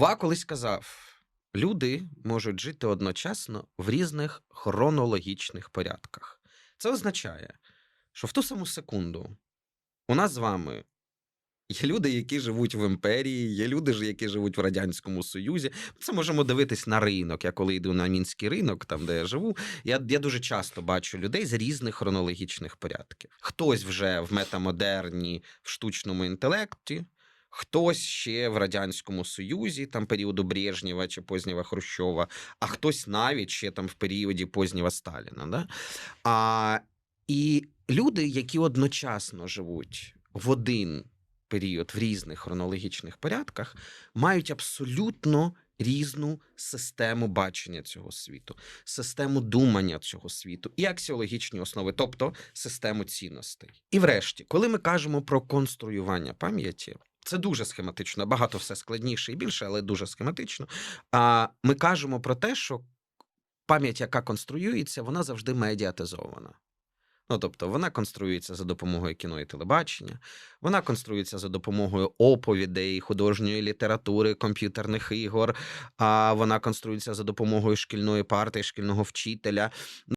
Ва колись казав: люди можуть жити одночасно в різних хронологічних порядках. Це означає, що в ту саму секунду у нас з вами є люди, які живуть в імперії, є люди, які живуть в Радянському Союзі. Це можемо дивитись на ринок. Я коли йду на мінський ринок, там де я живу, я, я дуже часто бачу людей з різних хронологічних порядків. Хтось вже в метамодерні, в штучному інтелекті. Хтось ще в Радянському Союзі, там періоду Брежнєва чи Познєва Хрущова, а хтось навіть ще там в періоді Познєва Сталіна. Да? А, і люди, які одночасно живуть в один період в різних хронологічних порядках, мають абсолютно різну систему бачення цього світу, систему думання цього світу і аксіологічні основи, тобто систему цінностей. І врешті, коли ми кажемо про конструювання пам'яті, це дуже схематично, багато все складніше і більше, але дуже схематично. А ми кажемо про те, що пам'ять, яка конструюється, вона завжди медіатизована. Ну, тобто вона конструюється за допомогою кіно і телебачення, вона конструюється за допомогою оповідей, художньої літератури, комп'ютерних ігор, а вона конструюється за допомогою шкільної парти, шкільного вчителя.